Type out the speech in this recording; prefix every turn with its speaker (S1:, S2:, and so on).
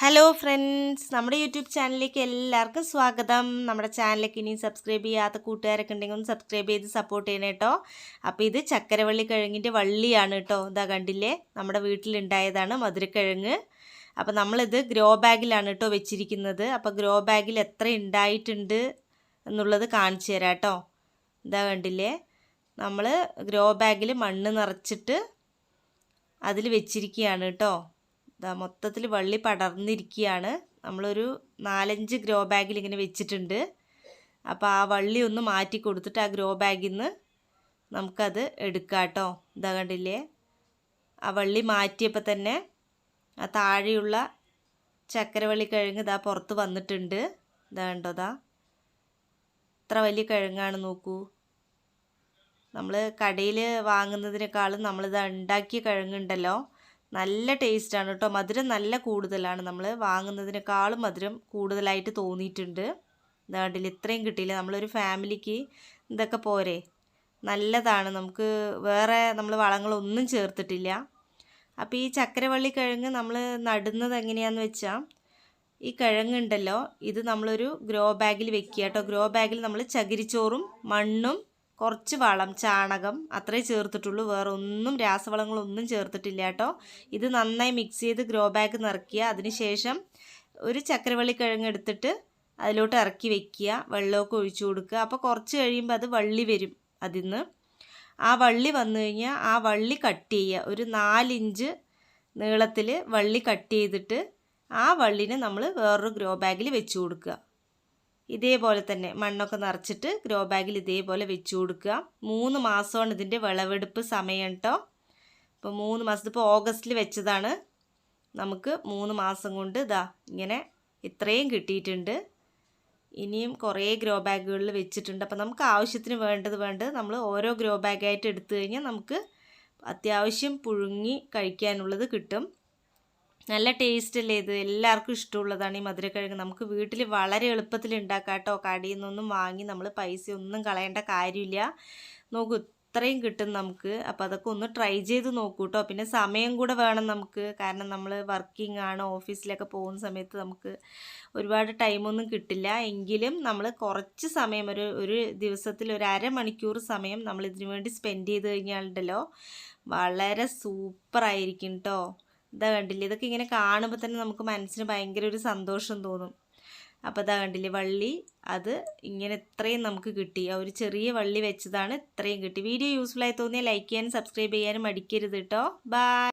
S1: Hello friends നമ്മുടെ YouTube ചാനലിലേക്ക് എല്ലാവർക്കും സ്വാഗതം. നമ്മുടെ ചാനലിലേക്ക് ഇനിയും സബ്സ്ക്രൈബ് ചെയ്യാത്ത കൂട്ടുകാരൊക്കെ ഉണ്ടെങ്കിൽ ഒന്ന് സബ്സ്ക്രൈബ് ചെയ്ത് സപ്പോർട്ട് ചെയ്യണം കേട്ടോ അപ്പോൾ ഇത് ചക്കരവള്ളി കിഴങ്ങിന്റെ വള്ളിയാണ് കേട്ടോ ഇതാ കണ്ടില്ലേ? നമ്മുടെ വീട്ടിലുണ്ടായതാണ് മധുരക്കിഴങ്ങ്. അപ്പോൾ നമ്മളിത് ഗ്രോ ബാഗിലാണ് കേട്ടോ വെച്ചിരിക്കുന്നത്. അപ്പോൾ ഗ്രോ ബാഗിൽ എത്ര ഉണ്ടായിട്ടുണ്ട് എന്നുള്ളത് കാണിച്ചു തരാം കേട്ടോ ഇതാ കണ്ടില്ലേ? നമ്മൾ ഗ്രോ ബാഗിൽ മണ്ണ് നിറച്ചിട്ട് അതിൽ വെച്ചിരിക്കുകയാണ് കേട്ടോ ഇതാ മൊത്തത്തിൽ വള്ളി പടർന്നിരിക്കുകയാണ് നമ്മളൊരു നാലഞ്ച് ഗ്രോ ബാഗിൽ ഇങ്ങനെ വെച്ചിട്ടുണ്ട്. അപ്പോൾ ആ വള്ളി ഒന്ന് മാറ്റി കൊടുത്തിട്ട് ആ ഗ്രോ ബാഗിൽ നിന്ന് നമുക്കത് എടുക്കാം കേട്ടോ ഇതാ കണ്ടില്ലേ? ആ വള്ളി മാറ്റിയപ്പോൾ തന്നെ ആ താഴെയുള്ള ചക്കരവള്ളി കിഴങ്ങ് ഇതാ പുറത്ത് വന്നിട്ടുണ്ട്. ഇതാ കണ്ടോ ഇതാ ഇത്ര വലിയ കിഴങ്ങാണ് നോക്കൂ. നമ്മൾ കടയിൽ വാങ്ങുന്നതിനേക്കാളും നമ്മളിത് ഉണ്ടാക്കിയ കിഴങ്ങുണ്ടല്ലോ. നല്ല ടേസ്റ്റാണ് കേട്ടോ മധുരം നല്ല കൂടുതലാണ്. നമ്മൾ വാങ്ങുന്നതിനേക്കാളും മധുരം കൂടുതലായിട്ട് തോന്നിയിട്ടുണ്ട്. ഇതാണ്ടിൽ ഇത്രയും കിട്ടിയില്ല. നമ്മളൊരു ഫാമിലിക്ക് ഇതൊക്കെ പോരെ. നല്ലതാണ്. നമുക്ക് വേറെ നമ്മൾ വളങ്ങളൊന്നും ചേർത്തിട്ടില്ല. അപ്പോൾ ഈ ചക്കരവള്ളി കിഴങ്ങ് നമ്മൾ നടുന്നത് എങ്ങനെയാണെന്ന് വെച്ചാൽ ഈ കിഴങ്ങുണ്ടല്ലോ ഇത് നമ്മളൊരു ഗ്രോ ബാഗിൽ വെക്കുക കേട്ടോ ഗ്രോ ബാഗിൽ നമ്മൾ ചകിരിച്ചോറും മണ്ണും കുറച്ച് വളം ചാണകം അത്രേ ചേർത്തിട്ടുള്ളൂ. വേറെ ഒന്നും രാസവളങ്ങളൊന്നും ചേർത്തിട്ടില്ല കേട്ടോ. ഇത് നന്നായി മിക്സ് ചെയ്ത് ഗ്രോ ബാഗ് നിറയ്ക്കുക. അതിനുശേഷം ഒരു ചക്കരവള്ളി കിഴങ്ങ് എടുത്തിട്ട് അതിലോട്ട് ഇറക്കി വെക്കുക. വെള്ളമൊക്കെ ഒഴിച്ചു കൊടുക്കുക. അപ്പോൾ കുറച്ച് കഴിയുമ്പോൾ അത് വള്ളി വരും അതിൽ ആ വള്ളി വന്നു കഴിഞ്ഞാൽ ആ വള്ളി കട്ട് ചെയ്യുക. ഒരു നാലിഞ്ച് നീളത്തിൽ വള്ളി കട്ട് ചെയ്തിട്ട് ആ വള്ളിനെ നമ്മൾ വേറൊരു ഗ്രോ ബാഗിൽ വെച്ച് കൊടുക്കുക. ഇതേപോലെ തന്നെ മണ്ണൊക്കെ നിറച്ചിട്ട് ഗ്രോ ബാഗിൽ ഇതേപോലെ വെച്ച് കൊടുക്കുക. മൂന്ന് മാസമാണ് ഇതിന്റെ വിളവെടുപ്പ് സമയം കേട്ടോ ഇപ്പോൾ മൂന്ന് മാസം ഇപ്പോൾ ഓഗസ്റ്റിൽ വെച്ചതാണ്. നമുക്ക് മൂന്ന് മാസം കൊണ്ട് ഇതാ ഇങ്ങനെ ഇത്രയും കിട്ടിയിട്ടുണ്ട്. ഇനിയും കുറേ ഗ്രോ ബാഗുകളിൽ വെച്ചിട്ടുണ്ട്. അപ്പോൾ നമുക്ക് ആവശ്യത്തിന് വേണ്ടത് വേണ്ടത് നമ്മൾ ഓരോ ഗ്രോ ബാഗായിട്ട് എടുത്തു കഴിഞ്ഞാൽ നമുക്ക് അത്യാവശ്യം പുഴുങ്ങി കഴിക്കാനുള്ളത് കിട്ടും. നല്ല ടേസ്റ്റ് അല്ലേ ഇത്? എല്ലാവർക്കും ഇഷ്ടമുള്ളതാണ് ഈ മധുരക്കിഴങ്ങ്. നമുക്ക് വീട്ടിൽ വളരെ എളുപ്പത്തിൽ ഉണ്ടാക്കാം കേട്ടോ കടയിൽ നിന്നൊന്നും വാങ്ങി നമ്മൾ പൈസ ഒന്നും കളയേണ്ട കാര്യമില്ല. നോക്കൂ ഇത്രയും കിട്ടും നമുക്ക്. അപ്പോൾ അതൊക്കെ ഒന്ന് ട്രൈ ചെയ്ത് നോക്കൂ കേട്ടോ പിന്നെ സമയം കൂടെ വേണം നമുക്ക്. കാരണം നമ്മൾ വർക്കിംഗ് ആണ് ഓഫീസിലൊക്കെ പോകുന്ന സമയത്ത് നമുക്ക് ഒരുപാട് ടൈമൊന്നും കിട്ടില്ല. എങ്കിലും നമ്മൾ കുറച്ച് സമയം ഒരു ഒരു ദിവസത്തിൽ ഒരു അരമണിക്കൂർ സമയം നമ്മൾ ഇതിനു വേണ്ടി സ്പെൻഡ് ചെയ്ത് കഴിഞ്ഞാലുണ്ടല്ലോ. വളരെ സൂപ്പറായിരിക്കും കേട്ടോ ഇതാ കണ്ടില്ലേ? ഇതൊക്കെ ഇങ്ങനെ കാണുമ്പോൾ തന്നെ നമുക്ക് മനസ്സിന് ഭയങ്കര ഒരു സന്തോഷം തോന്നും. അപ്പോൾ ഇതാ കണ്ടില്ലേ? വള്ളി അത് ഇങ്ങനെ ഇത്രയും നമുക്ക് കിട്ടി. ആ ഒരു ചെറിയ വള്ളി വെച്ചതാണ് ഇത്രയും കിട്ടി. വീഡിയോ യൂസ്ഫുൾ ആയി തോന്നിയാൽ ലൈക്ക് ചെയ്യാനും സബ്സ്ക്രൈബ് ചെയ്യാനും മടിക്കരുത് കേട്ടോ ബൈ